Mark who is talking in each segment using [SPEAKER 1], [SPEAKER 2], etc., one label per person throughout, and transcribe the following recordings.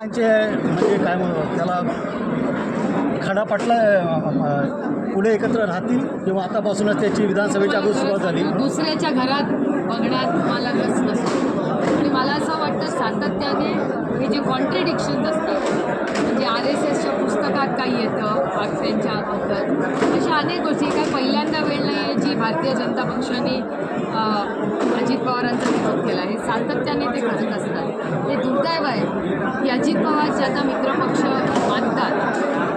[SPEAKER 1] त्यांचे म्हणजे काय म्हणू त्याला खडापाटला पुढे एकत्र राहतील किंवा आतापासूनच त्याची विधानसभेच्या अगोदर सुरुवात झाली.
[SPEAKER 2] दुसऱ्याच्या घरात बघण्यात मला रस नसतो आणि मला असं वाटतं सातत्याने हे जे कॉन्ट्रडिक्शन्स असतात म्हणजे आर एस एसच्या पुस्तकात काही येतं त्यांच्याबद्दल अशा अनेक गोष्टी. काय पहिल्यांदा वेळ नाही आहे जी भारतीय जनता पक्षाने अजित पवारांचा विरोध केला. आहे सातत्याने ते करत असतात. ते दुर्दैव आहे की अजित पवार ज्यांना मित्रपक्ष मानतात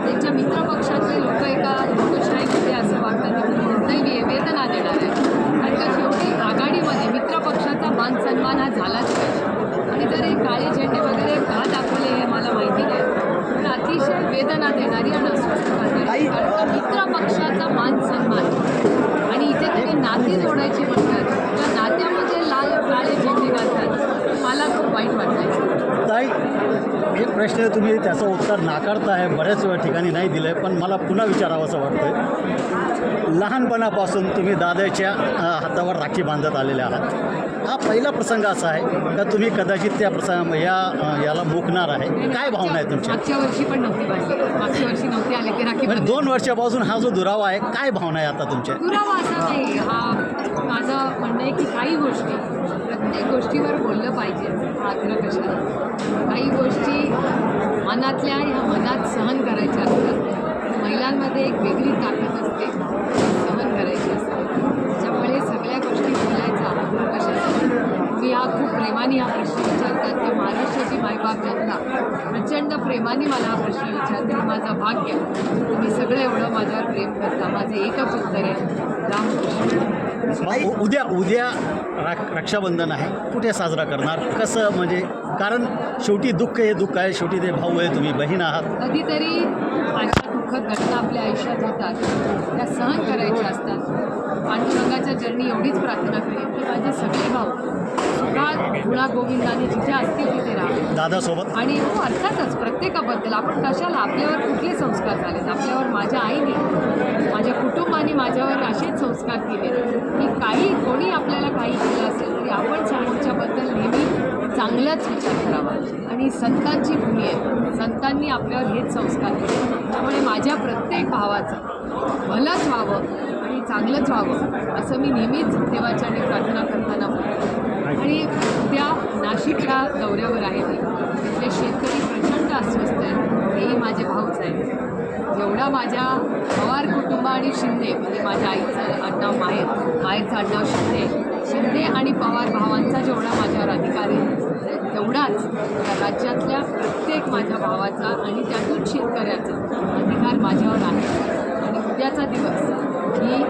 [SPEAKER 2] त्यांच्या मित्रपक्षातले लोक एका लोकशाहीमध्ये असं वागतात की दुर्दैवी आहे, वेदना देणार आहे कारण का शेवटी आघाडीमध्ये मित्रपक्षाचा मान सन्मान हा झालाच पाहिजे आणि जर हे काळे झेंडे वगैरे का दाखवले हे मला माहिती नाही पण अतिशय वेदना देणारी आणि अस्वस्थ करणारी कारण का मित्रपक्षाचा मान सन्मान आणि इथे तुम्ही नाती जोडायची म्हणतात त्या नात्यामध्ये लाल काळे झेंडे घालतात मला खूप वाईट वाटतं
[SPEAKER 1] ताई एक प्रश्न तुम्ही त्याचं उत्तर नाकारताय बऱ्याच वेळा ठिकाणी नाही दिलं आहे पण मला पुन्हा विचारावं असं वाटतं लहानपणापासून तुम्ही दादाच्या हातावर राखी बांधत आलेले आहात. हा पहिला प्रसंग असा आहे का तुम्ही कदाचित त्या प्रसंग या याला मुकणार आहे? काय भावना आहे तुमच्या?
[SPEAKER 2] मागच्या वर्षी पण नव्हती मागच्या वर्षी नव्हती आले की राखी.
[SPEAKER 1] दोन वर्षापासून हा जो दुरावा आहे काय भावना आहे आता तुमच्या?
[SPEAKER 2] दुरावा असा नाही. हा माझं म्हणणं आहे की काही गोष्टी प्रत्येक गोष्टीवर बोललं पाहिजे आग्रह कशाला? काही गोष्टी मनातल्या ह्या मनात सहन करायच्या असतात. महिलांमध्ये एक वेगळी ताकद असते सहन करायची असते. त्याच्यामुळे सगळ्या गोष्टी बोलायचा आग्रह कशाला? मी हा खूप प्रेमाने हा प्रश्न विचारतात की महाराष्ट्राची मायबाप जनता प्रचंड प्रेमाने मला हा प्रश्न विचारते माझा भाग्य. तुम्ही सगळं एवढं माझ्यावर प्रेम करता. माझं एकच उत्तर आहे रामकृष्ण.
[SPEAKER 1] मग उद्या उद्या रा रक्षाबंधन आहे. कुठे साजरा करणार? कसं म्हणजे कारण शेवटी दुःख हे दुःख आहे शेवटी ते भाऊ आहे तुम्ही बहीण आहात.
[SPEAKER 2] कधीतरी दुःखद घटना आपल्या आयुष्यात होतात त्या सहन करायच्या असतात. पांडुरंगाच्या चरणी एवढीच प्रार्थना करेन की माझे सगळे भाऊ सुखात गुणा गोविंदाने जिथे असतील तिथे राहा.
[SPEAKER 1] दादासोबत.
[SPEAKER 2] आणि हो अर्थातच प्रत्येकाबद्दल आपण कशाला आपल्यावर कुठले संस्कार झालेत? आपल्यावर माझ्या आईने माझ्या कुटुंबाने माझ्यावर असेच संस्कार केले की काही कोणी आपल्याला काही केलं असेल तरी आपण समोरच्याबद्दल नेहमी चांगलाच विचार करावा. आणि संतांची भूमी आहे. संतांनी आपल्यावर हेच संस्कार केले. त्यामुळे माझ्या प्रत्येक भावाचं भलंच व्हावं आणि चांगलंच व्हावं असं मी नेहमीच देवाच्या आणि प्रार्थना करताना बोलतो आणि त्या नाशिकच्या दौऱ्यावर आहे तिथले शेतकरी प्रचंड अस्वस्थ आहेत हेही माझे भाऊच आहेत. जेवढा माझ्या पवार कुटुंब आणि शिंदे म्हणजे माझ्या आईचं आडनाव माहेर माहेरचं आडनाव शिंदे शिंदे आणि पवार भावांचा जेवढा माझ्यावर अधिकार आहे तेवढाच राज्यातल्या प्रत्येक माझ्या भावाचा आणि त्यातून शेतकऱ्याचा अधिकार माझ्यावर आहे. आणि उद्याचा दिवस ही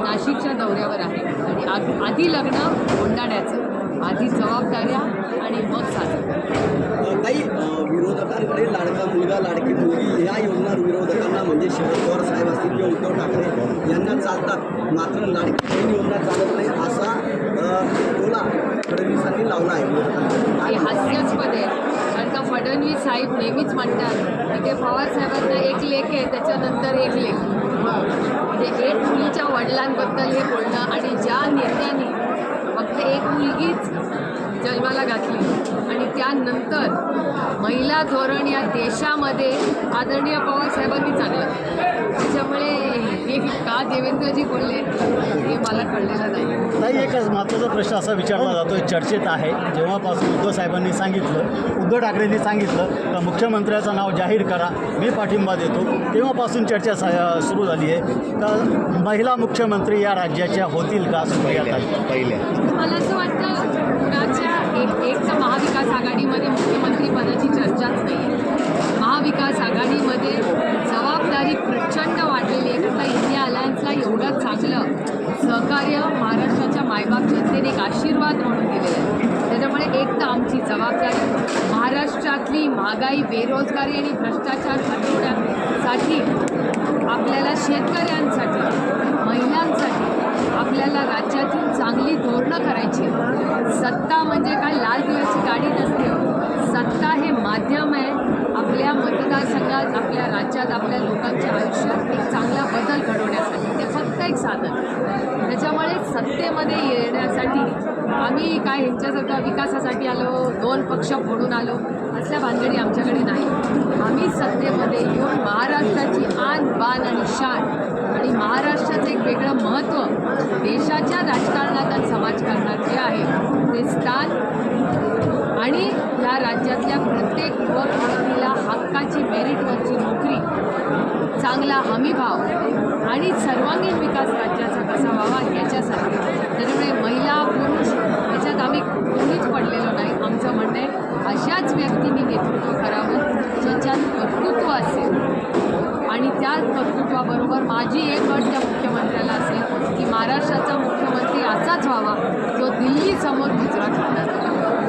[SPEAKER 2] नाशिकच्या दौऱ्यावर आहे. आणि आधी आधी लग्न कोंडाण्याचं आधी जबाबदाऱ्या आणि मग साजरं
[SPEAKER 3] काही विरोधकांकडे लाडका मुलगा लाडकी मुलगी या योजना विरोधकांना म्हणजे शरद पवार साहेब असतील किंवा उद्धव ठाकरे यांना चालतात. मात्र लाडकी योजना चालत नाही असा टोला फडणवीसांनी लावला आहे
[SPEAKER 2] हे
[SPEAKER 3] विरोधकांना
[SPEAKER 2] हास्यास्पद आहे कारण का फडणवीस साहेब नेहमीच म्हणतात की ते पवारसाहेबांना एक लेख आहे त्याच्यानंतर एक लेख. म्हणजे एक मुलीच्या वडिलांबद्दल हे बोलणं आणि ज्या नेत्यांनी फक्त एक मुलगीच जन्माला घातली आणि त्यानंतर महिला धोरण या देशामध्ये आदरणीय पवारसाहेबांनी चाललं त्याच्यामुळे हे का देवेंद्रजी बोलले हे मला कळलेलं नाही.
[SPEAKER 1] ताई एकच महत्त्वाचा प्रश्न असा विचारला जातो चर्चेत आहे. जेव्हापासून उद्धव साहेबांनी सांगितलं उद्धव ठाकरेंनी सांगितलं का मुख्यमंत्र्याचं नाव जाहीर करा मी पाठिंबा देतो तेव्हापासून चर्चा सा- सुरू झाली आहे. का महिला मुख्यमंत्री या राज्याच्या होतील का
[SPEAKER 3] पहिल्या.
[SPEAKER 2] मला असं वाटतं एक एक तर महाविकास आघाडीमध्ये मुख्यमंत्री पदाची चर्चाच नाही आहे महाविकास आघाडीमध्ये जबाबदारी प्रचंड वाढलेली आहे कारण का इंडिया अलायन्सला एवढं चांगलं सहकार्य महाराष्ट्राच्या मायबाप जनतेने एक आशीर्वाद म्हणून दिलेला आहे त्याच्यामुळे एक तर आमची जबाबदारी देशातली महागाई बेरोजगारी आणि भ्रष्टाचार हटवण्यासाठी आपल्याला शेतकऱ्यांसाठी महिलांसाठी आपल्याला राज्यातून चांगली धोरणं करायची सत्ता म्हणजे काय? लाल दिव्याची गाडी नसते. सत्ता हे माध्यम आहे. आपल्या मतदारसंघात आपल्या राज्यात आपल्या लोकांच्या आयुष्यात एक चांगला बदल घडवण्यासाठी. ते फक्त एक साधन. त्याच्यामुळे सत्तेमध्ये येण्यासाठी आम्ही काय ह्यांच्यासारखं विकासासाठी आलो दोन पक्ष फोडून आलो असल्या भानगडी आमच्याकडे नाही. आम्ही सत्तेमध्ये येऊन महाराष्ट्राची आन बान आणि शान आणि महाराष्ट्राचं एक वेगळं महत्त्व देशाच्या राजकारणात आणि समाजकारणात जे आहे ते स्थान आणि या राज्यातल्या प्रत्येक युवक युवतीला हक्काची मेरिटवरची नोकरी चांगला हमीभाव आणि सर्वांगीण विकास राज्याचा कसा व्हावा याच्यासाठी त्याच्यामुळे महिला पुरुष याच्यात आम्ही कोणीच पडलेलो नाही आमचं म्हणणं आहे अशाच व्यक्तींनी नेतृत्व करावं ज्याच्यात कर्तृत्व असेल. आणि त्या कर्तृत्वाबरोबर माझी एक अट त्या मुख्यमंत्र्याला असेल की महाराष्ट्राचा मुख्यमंत्री असाच व्हावा जो दिल्लीसमोर गुजरात होणार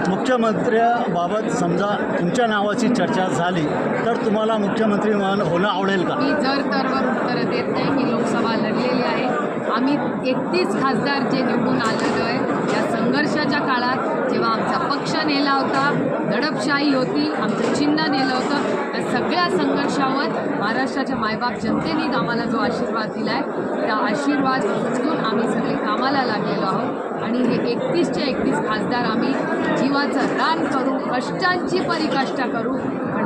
[SPEAKER 1] मुख्यमंत्र्याबाबत समजा तुमच्या नावाची चर्चा झाली तर तुम्हाला मुख्यमंत्री म्हणून होणं आवडेल का?
[SPEAKER 2] मी जर तरवर उत्तरं देत नाही मी लोकसभा लढलेली आहे. आम्ही एकतीस खासदार जे निवडून आलेलो आहे या संघर्षाच्या काळात जेव्हा आमचा पक्ष नेला होता दडपशाही होती आमचं चिन्ह नेलं होतं त्या सगळ्या संघर्षावर महाराष्ट्राच्या मायबाप जनतेने आम्हाला जो आशीर्वाद दिला आहे त्या आशीर्वाद उचलून आम्ही सगळे कामाला लागलेलो आहोत. आणि हे एकतीसच्या एकतीस खासदार आम्ही जीवाचं दान करू कष्टांची परिकाष्ठा करू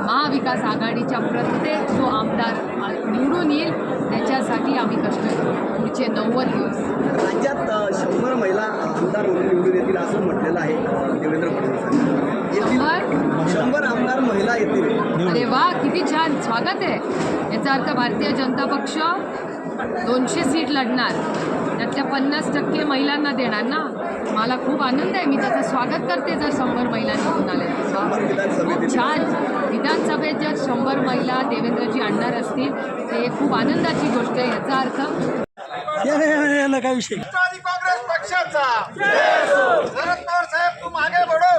[SPEAKER 2] महाविकास आघाडीच्या प्रत्येक जो आमदार निवडून येईल त्याच्यासाठी आम्ही कष्ट करू. पुढचे नव्वद दिवस.
[SPEAKER 3] राज्यात शंभर महिला आमदार म्हणून निवडून येतील असं म्हटलेलं आहे देवेंद्र
[SPEAKER 2] शंभर?
[SPEAKER 3] शंभर आमदार महिला येतील.
[SPEAKER 2] अरे वा किती छान. स्वागत आहे. याचा अर्थ भारतीय जनता पक्ष दोनशे सीट लढणार. त्यातल्या पन्नास टक्के महिलांना देणार ना? मला खूप आनंद आहे. मी त्याचं स्वागत करते जर शंभर महिला निवडून आल्या खूप. छान. विधानसभेत जर शंभर महिला देवेंद्रजी आणणार असतील तर हे खूप आनंदाची गोष्ट आहे याचा अर्थ
[SPEAKER 1] काय विषय?
[SPEAKER 4] काँग्रेस पक्षाचा. शरद पवार साहेब तुम आगे बढ़ो.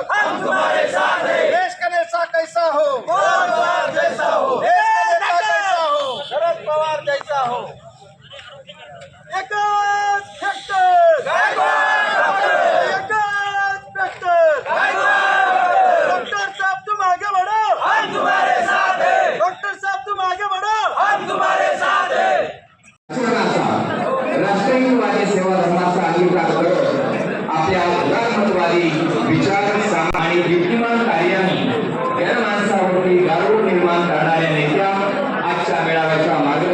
[SPEAKER 5] 大来，干嘛？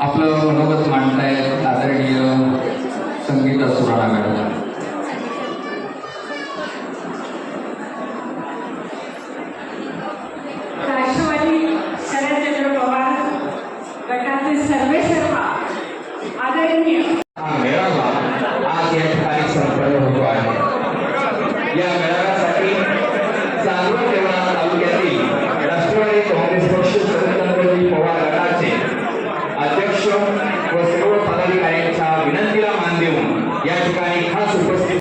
[SPEAKER 5] आपलं मनोगत मांडतायत आदरणीय संगीत सुराणा मॅडम.
[SPEAKER 6] राष्ट्रवादी शरदचंद्र पवार गटाचे सर्वे सर्वा आदरणीय.
[SPEAKER 5] हा मेळावा आज या ठिकाणी संपन्न होतो आहे. या